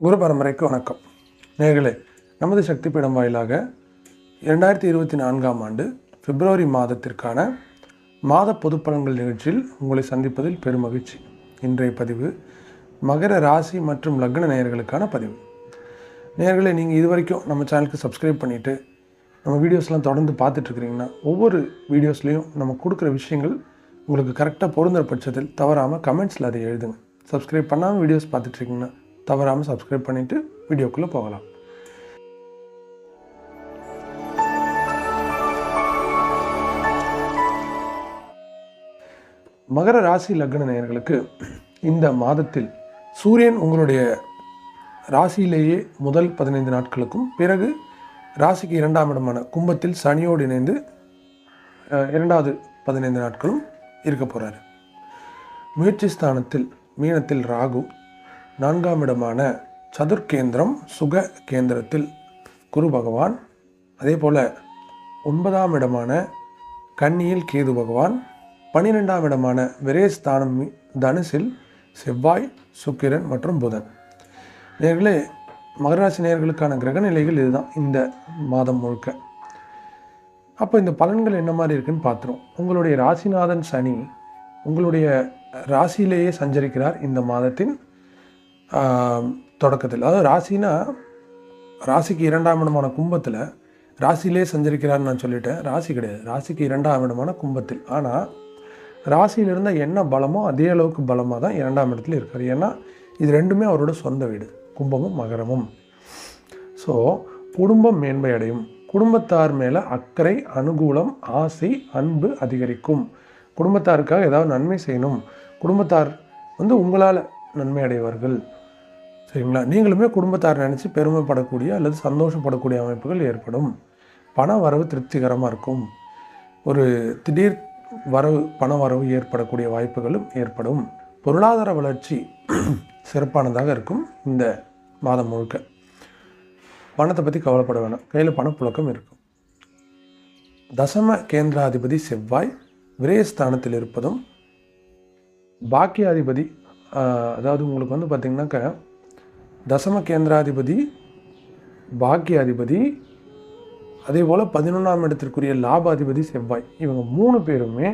குரு பரம்பரைக்கு வணக்கம். நேர்களே நமது சக்தி பீடம் வாயிலாக இரண்டாயிரத்தி இருபத்தி நான்காம் ஆண்டு பிப்ரவரி மாதத்திற்கான மாத பொதுப்பலன்கள் நிகழ்ச்சியில் உங்களை சந்திப்பதில் பெரும் மகிழ்ச்சி. இன்றைய பதிவு மகர ராசி மற்றும் லக்ன நேயர்களுக்கான பதிவு. நேர்களை நீங்கள் இது வரைக்கும் நம்ம சேனலுக்கு சப்ஸ்கிரைப் பண்ணிவிட்டு நம்ம வீடியோஸ்லாம் தொடர்ந்து பார்த்துட்ருக்கிறீங்கன்னா ஒவ்வொரு வீடியோஸ்லேயும் நம்ம கொடுக்குற விஷயங்கள் உங்களுக்கு கரெக்டாக பொருந்துற பட்சத்தில் தவறாமல் கமெண்ட்ஸில் அதை எழுதுங்க. சப்ஸ்கிரைப் பண்ணாமல் வீடியோஸ் பார்த்துட்ருக்கீங்கன்னா தவறாமல் சப்ஸ்கிரைப் பண்ணிவிட்டு வீடியோக்குள்ளே போகலாம். மகர ராசி லக்ன நேயர்களுக்கு இந்த மாதத்தில் சூரியன் உங்களுடைய ராசியிலேயே முதல் பதினைந்து நாட்களுக்கும் பிறகு ராசிக்கு இரண்டாம் இடமான கும்பத்தில் சனியோடு இணைந்து இரண்டாவது பதினைந்து நாட்களும் இருக்க போகிறாரு முயற்சி ஸ்தானத்தில் மீனத்தில் ராகு நான்காம் இடமான சதுர்கேந்திரம் சுக கேந்திரத்தில் குரு பகவான் அதே போல் ஒன்பதாம் இடமான கன்னியில் கேது பகவான் பன்னிரெண்டாம் இடமான விரேஸ்தானம் தனுசில் செவ்வாய் சுக்கிரன் மற்றும் புதன். நேர்களே மகராசி நேர்களுக்கான கிரக நிலைகள் இதுதான் இந்த மாதம் முழுக்க. அப்போ இந்த பலன்கள் என்ன மாதிரி இருக்குன்னு பார்த்துரும் உங்களுடைய ராசிநாதன் சனி உங்களுடைய ராசியிலேயே சஞ்சரிக்கிறார் இந்த மாதத்தின் தொடக்கத்தில். அதாவது ராசினா ராசிக்கு இரண்டாம் இடமான கும்பத்தில் ராசியிலே சஞ்சரிக்கிறான்னு நான் சொல்லிட்டேன். ராசி கிடையாது. ராசிக்கு இரண்டாம் இடமான கும்பத்தில். ஆனால் ராசியில் இருந்தால் என்ன பலமோ அதே அளவுக்கு பலமாக தான் இரண்டாம் இடத்துல இருக்கார். ஏன்னா இது ரெண்டுமே அவரோட சொந்த வீடு. கும்பமும் மகரமும். ஸோ குடும்பம் மேன்மை அடையும். குடும்பத்தார் மேலே அக்கறை அனுகூலம் ஆசை அன்பு அதிகரிக்கும். குடும்பத்தாருக்காக ஏதாவது நன்மை செய்யணும். குடும்பத்தார் வந்து உங்களால் நன்மை அடைவார்கள். சரிங்களா? நீங்களுமே குடும்பத்தார் நினச்சி பெருமைப்படக்கூடிய அல்லது சந்தோஷப்படக்கூடிய அமைப்புகள் ஏற்படும். பண வரவு திருப்திகரமாக இருக்கும். ஒரு திடீர் வரவு பண வரவு ஏற்படக்கூடிய வாய்ப்புகளும் ஏற்படும். பொருளாதார வளர்ச்சி சிறப்பானதாக இருக்கும் இந்த மாதம் முழுக்க. பணத்தை பற்றி கவலைப்பட வேணாம். கையில் பணப்புழக்கம் இருக்கும். தசம கேந்திராதிபதி செவ்வாய் விரயஸ்தானத்தில் இருப்பதும் பாக்கியாதிபதி அதாவது உங்களுக்கு வந்து பார்த்திங்கனாக்கா தசம கேந்திராதிபதி பாக்கியாதிபதி அதே போல் பதினொன்றாம் இடத்திற்குரிய லாபாதிபதி செவ்வாய். இவங்க மூணு பேருமே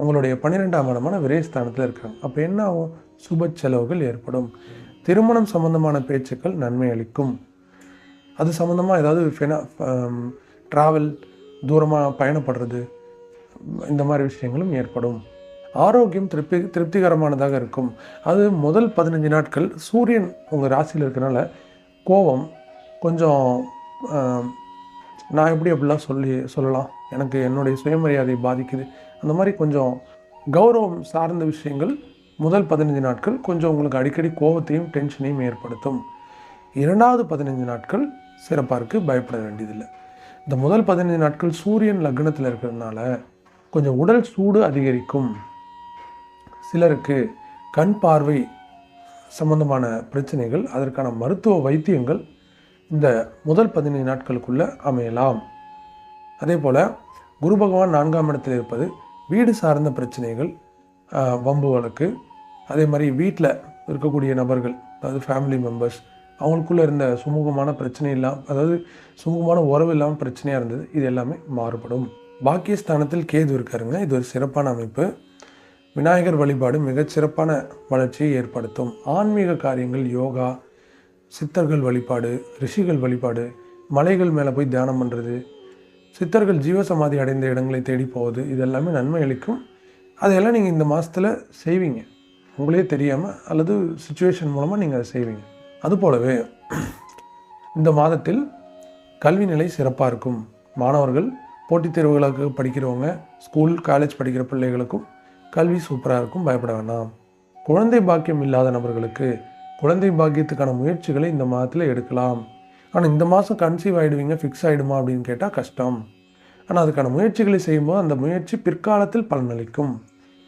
உங்களுடைய பன்னிரெண்டாம் இடமான விரயஸ்தானத்தில் இருக்காங்க. அப்போ என்ன ஆகும்? சுப செலவுகள் ஏற்படும். திருமணம் சம்பந்தமான பேச்சுக்கள் நன்மை அளிக்கும். அது சம்மந்தமாக ஏதாவது ஃபினா ட்ராவல் தூரமாக பயணப்படுறது இந்த மாதிரி விஷயங்களும் ஏற்படும். ஆரோக்கியம் திருப்தி திருப்திகரமானதாக இருக்கும். அது முதல் பதினஞ்சு நாட்கள் சூரியன் உங்கள் ராசியில் இருக்கிறனால கோபம் கொஞ்சம் நான் எப்படி அப்படிலாம் சொல்லி சொல்லலாம். எனக்கு என்னுடைய சுயமரியாதை பாதிக்குது. அந்த மாதிரி கொஞ்சம் கௌரவம் சார்ந்த விஷயங்கள் முதல் பதினஞ்சு நாட்கள் கொஞ்சம் உங்களுக்கு அடிக்கடி கோபத்தையும் டென்ஷனையும் ஏற்படுத்தும். இரண்டாவது பதினஞ்சு நாட்கள் சிறப்பாக இருக்குது பயப்பட வேண்டியதில்லை. இந்த முதல் பதினஞ்சு நாட்கள் சூரியன் லக்னத்தில் இருக்கிறதுனால கொஞ்சம் உடல் சூடு அதிகரிக்கும். சிலருக்கு கண் பார்வை சம்பந்தமான பிரச்சனைகள் அதற்கான மருத்துவ வைத்தியங்கள் இந்த முதல் பதினைந்து நாட்களுக்குள்ளே அமையலாம். அதே போல் குரு பகவான் நான்காம் இடத்தில் இருப்பது வீடு சார்ந்த பிரச்சனைகள் வம்பு வழக்கு அதே மாதிரி வீட்டில் இருக்கக்கூடிய நபர்கள் அதாவது ஃபேமிலி மெம்பர்ஸ் அவங்களுக்குள்ளே இருந்த சுமூகமான பிரச்சனை இல்லாமல் அதாவது சுமூகமான உறவு இல்லாமல் பிரச்சனையாக இருந்தது இது எல்லாமே மாறுபடும். பாக்கியஸ்தானத்தில் கேது இருக்காருங்க இது ஒரு சிறப்பான அமைப்பு. விநாயகர் வழிபாடு மிகச் சிறப்பான வளர்ச்சியை ஏற்படுத்தும். ஆன்மீக காரியங்கள் யோகா சித்தர்கள் வழிபாடு ரிஷிகள் வழிபாடு மலைகள் மேலே போய் தியானம் பண்ணுறது சித்தர்கள் ஜீவசமாதி அடைந்த இடங்களை தேடி போவது இது எல்லாமே நன்மை அளிக்கும். அதையெல்லாம் நீங்கள் இந்த மாதத்தில் செய்வீங்க. உங்களே தெரியாமல் அல்லது சுச்சுவேஷன் மூலமாக நீங்கள் அதை செய்வீங்க. அதுபோலவே இந்த மாதத்தில் கல்வி நிலை சிறப்பாக இருக்கும். மாணவர்கள் போட்டித் தேர்வுகளுக்கு படிக்கிறவங்க ஸ்கூல் காலேஜ் படிக்கிற பிள்ளைகளுக்கும் கல்வி சூப்பராக இருக்கும் பயப்பட வேணாம் குழந்தை பாக்கியம் இல்லாத நபர்களுக்கு குழந்தை பாக்கியத்துக்கான முயற்சிகளை இந்த மாதத்தில் எடுக்கலாம். ஆனால் இந்த மாதம் கன்சீவ் ஆகிடுவீங்க ஃபிக்ஸ் ஆகிடுமா அப்படின்னு கேட்டால் கஷ்டம். ஆனால் அதுக்கான முயற்சிகளை செய்யும்போது அந்த முயற்சி பிற்காலத்தில் பலனளிக்கும்.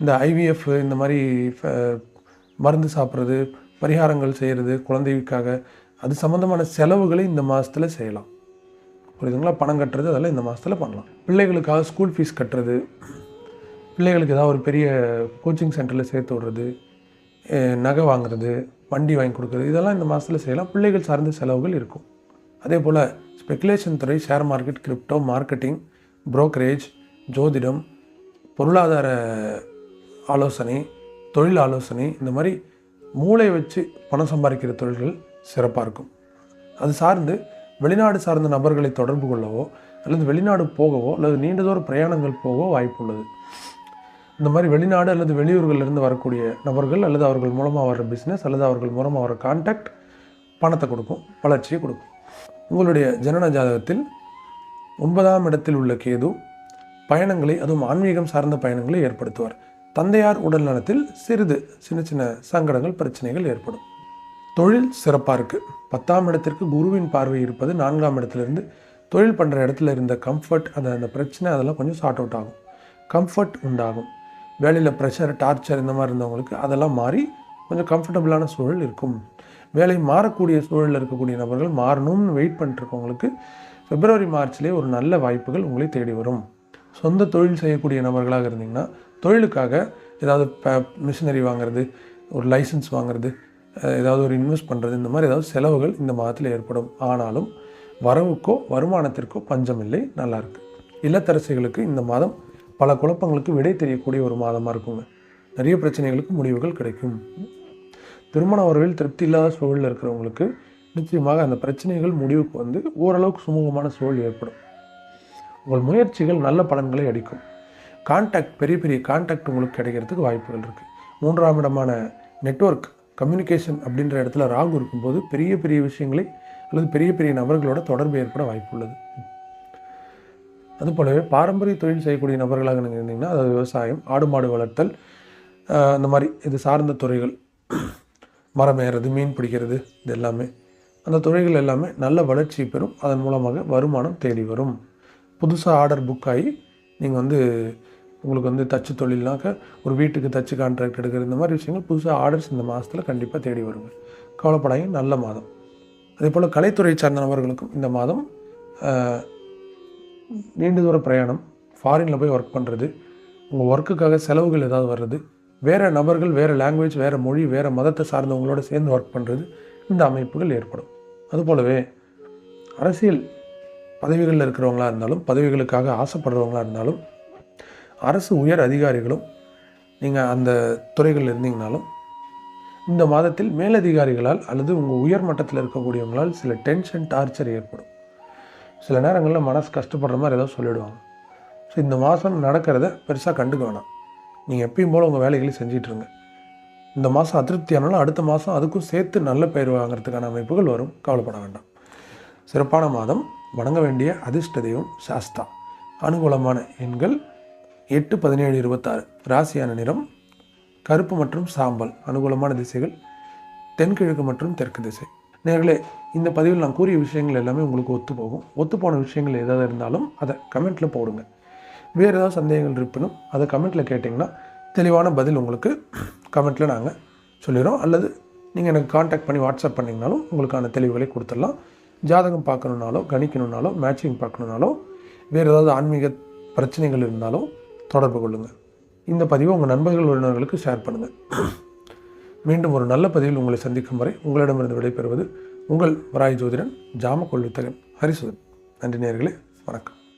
இந்த ஐவிஎஃப் இந்த மாதிரி ஃப- மருந்து சாப்பிட்றது பரிகாரங்கள் செய்கிறது குழந்தைக்காக அது சம்மந்தமான செலவுகளை இந்த மாதத்தில் செய்யலாம். புரியுதுங்களா? பணம் கட்டுறது அதெல்லாம் இந்த மாதத்தில் பண்ணலாம். பிள்ளைகளுக்காக ஸ்கூல் ஃபீஸ் கட்டுறது பிள்ளைகளுக்கு ஏதாவது ஒரு பெரிய கோச்சிங் சென்டரில் சேர்த்து விடுறது நகை வாங்குறது வண்டி வாங்கி கொடுக்குறது இதெல்லாம் இந்த மாதத்தில் செய்யலாம். பிள்ளைகள் சார்ந்த செலவுகள் இருக்கும். அதே போல் ஸ்பெகுலேஷன் துறை share market crypto marketing brokerage ஜோதிடம் பொருளாதார ஆலோசனை தொழில் ஆலோசனை இந்த மாதிரி மூளை வச்சு பணம் சம்பாதிக்கிற தொழில்கள் சிறப்பாக இருக்கும். அது சார்ந்து வெளிநாடு சார்ந்த நபர்களை தொடர்பு கொள்ளவோ அல்லது வெளிநாடு போகவோ அல்லது நீண்ட தூர பிரயாணங்கள் போகவோ வாய்ப்பு உள்ளது. இந்த மாதிரி வெளிநாடு அல்லது வெளியூர்களிலிருந்து வரக்கூடிய நபர்கள் அல்லது அவர்கள் மூலமாக வர பிஸ்னஸ் அல்லது அவர்கள் மூலமாக வர கான்டாக்ட் பணத்தை கொடுக்கும் வளர்ச்சியை கொடுக்கும். உங்களுடைய ஜனன ஜாதகத்தில் ஒன்பதாம் இடத்தில் உள்ள கேது பயணங்களை அதுவும் ஆன்மீகம் சார்ந்த பயணங்களை ஏற்படுத்துவார். தந்தையார் உடல் நலத்தில் சிறிது சின்ன சின்ன சங்கடங்கள் பிரச்சனைகள் ஏற்படும். தொழில் சிறப்பாக இருக்குது பத்தாம் இடத்திற்கு குருவின் பார்வை இருப்பது நான்காம் இடத்துலேருந்து தொழில் பண்ணுற இடத்துல இருந்த கம்ஃபர்ட் அந்த அந்த பிரச்சனை அதெல்லாம் கொஞ்சம் சார்ட் அவுட் ஆகும். கம்ஃபர்ட் உண்டாகும். வேலையில் ப்ரெஷர் டார்ச்சர் இந்த மாதிரி இருந்தவங்களுக்கு அதெல்லாம் மாறி கொஞ்சம் கம்ஃபர்டபுளான சூழல் இருக்கும். வேலை மாறக்கூடிய சூழலில் இருக்கக்கூடிய நபர்கள் மாறணும்னு வெயிட் பண்ணிட்டுருக்கவங்களுக்கு பிப்ரவரி மார்ச்லேயே ஒரு நல்ல வாய்ப்புகள் உங்களை தேடி வரும். சொந்த தொழில் செய்யக்கூடிய நபர்களாக இருந்தீங்கன்னா தொழிலுக்காக ஏதாவது மிஷினரி வாங்குறது ஒரு லைசன்ஸ் வாங்குறது ஏதாவது ஒரு இன்வெஸ்ட் பண்ணுறது இந்த மாதிரி ஏதாவது செலவுகள் இந்த மாதத்தில் ஏற்படும். ஆனாலும் வரவுக்கோ வருமானத்திற்கோ பஞ்சம் இல்லை இல்லத்தரசிகளுக்கு இந்த மாதம் பல குழப்பங்களுக்கு விடை தெரியக்கூடிய ஒரு மாதமாக இருக்குங்க. நிறைய பிரச்சனைகளுக்கு முடிவுகள் கிடைக்கும். திருமண உறவில் திருப்தி இல்லாத சூழலில் இருக்கிறவங்களுக்கு நிச்சயமாக அந்த பிரச்சனைகள் முடிவுக்கு வந்து ஓரளவுக்கு சுமூகமான சூழல் ஏற்படும். உங்கள் முயற்சிகள் நல்ல பலன்களை அடிக்கும் கான்டாக்ட் பெரிய பெரிய கான்டாக்ட் உங்களுக்கு கிடைக்கிறதுக்கு வாய்ப்புகள் இருக்குது மூன்றாம் இடமான நெட்வொர்க் கம்யூனிகேஷன் அப்படின்ற இடத்துல ராகு இருக்கும்போது பெரிய பெரிய விஷயங்களை அல்லது பெரிய பெரிய நபர்களோட தொடர்பு ஏற்பட வாய்ப்பு உள்ளது அதுபோலவே பாரம்பரிய தொழில் செய்யக்கூடிய நபர்களாக நீங்கள் இருந்தீங்கன்னா அதாவது விவசாயம் ஆடு மாடு வளர்த்தல் அந்த இந்த மாதிரி இது சார்ந்த துறைகள் மரம் ஏறுறது மீன் பிடிக்கிறது இது எல்லாமே. அந்த துறைகள் எல்லாமே நல்ல வளர்ச்சி பெறும். அதன் மூலமாக வருமானம் தேடி வரும். புதுசாக ஆர்டர் புக் ஆகி நீங்கள் வந்து உங்களுக்கு வந்து தச்சு தொழில்னாக்க ஒரு வீட்டுக்கு தச்சு கான்ட்ராக்ட் எடுக்கிறது இந்த மாதிரி விஷயங்கள் புதுசாக ஆர்டர்ஸ் இந்த மாதத்தில் கண்டிப்பாக தேடி வருங்க. கவலைப்படாங்க நல்ல மாதம். அதே போல் கலைத்துறை சார்ந்த நபர்களுக்கும் இந்த மாதம் நீண்ட தூர பிரயாணம் ஃபாரினில் போய் ஒர்க் பண்ணுறது உங்கள் ஒர்க்குக்காக செலவுகள் ஏதாவது வர்றது வேறு நபர்கள் வேறு லாங்குவேஜ் வேறு மொழி வேறு மதத்தை சார்ந்தவங்களோட சேர்ந்து ஒர்க் பண்ணுறது இந்த அமைப்புகள் ஏற்படும். அதுபோலவே அரசியல் பதவிகளில் இருக்கிறவங்களாக இருந்தாலும் பதவிகளுக்காக ஆசைப்படுறவங்களாக இருந்தாலும் அரசு உயர் அதிகாரிகளும் நீங்கள் அந்த துறைகளில் இருந்தீங்கனாலும் இந்த மாதத்தில் மேலதிகாரிகளால் அல்லது உங்கள் உயர் மட்டத்தில் இருக்கக்கூடியவங்களால் சில டென்ஷன் டார்ச்சர் ஏற்படும். சில நேரங்களில் மனசு கஷ்டப்படுற மாதிரி ஏதோ சொல்லிவிடுவாங்க ஸோ இந்த மாதம் நடக்கிறத பெருசாக கண்டுக்க வேணாம். நீங்கள் எப்பயும் போல் உங்கள் வேலைகளை செஞ்சிட்டு இருங்க. இந்த மாதம் அதிருப்தி ஆனாலும் அடுத்த மாதம் அதுக்கும் சேர்த்து நல்ல பெயர் வாங்குறதுக்கான அமைப்புகள் வரும். கவலைப்பட வேண்டாம். சிறப்பான மாதம். வணங்க வேண்டிய அதிர்ஷ்ட தெய்வம் சாஸ்தா. அனுகூலமான எண்கள் எட்டு பதினேழு இருபத்தாறு. ராசியான நிறம் கருப்பு மற்றும் சாம்பல். அனுகூலமான திசைகள் தென்கிழக்கு மற்றும் தெற்கு திசை. நேர்களே இந்த பதிவில் நான் கூறிய விஷயங்கள் எல்லாமே உங்களுக்கு ஒத்து போகும். ஒத்துப்போன விஷயங்கள் ஏதாவது இருந்தாலும் அதை கமெண்ட்டில் போடுங்க. வேறு ஏதாவது சந்தேகங்கள் இருப்பினும் அதை கமெண்ட்டில் கேட்டிங்கன்னா தெளிவான பதில் உங்களுக்கு கமெண்ட்டில் நாங்கள் சொல்லிடுறோம். அல்லது நீங்கள் எனக்கு காண்டாக்ட் பண்ணி வாட்ஸ்அப் பண்ணிங்கனாலும் உங்களுக்கான தெளிவுகளை கொடுத்துடலாம். ஜாதகம் பார்க்கணுன்னாலோ கணிக்கணுன்னாலோ மேட்சிங் பார்க்கணுன்னாலோ வேறு ஏதாவது ஆன்மீக பிரச்சனைகள் இருந்தாலும் தொடர்பு கொள்ளுங்கள் இந்த பதிவை உங்கள் நண்பர்கள் உறவினர்களுக்கு ஷேர் பண்ணுங்கள் மீண்டும் ஒரு நல்ல பதிவில் உங்களை சந்திக்கும் வரை உங்களிடமிருந்து விடைபெறுவது உங்கள் வராய் ஜோதிடன் ஜாம கொள்வித்தகன் ஹரிசுதன். நன்றி நேர்களே வணக்கம்.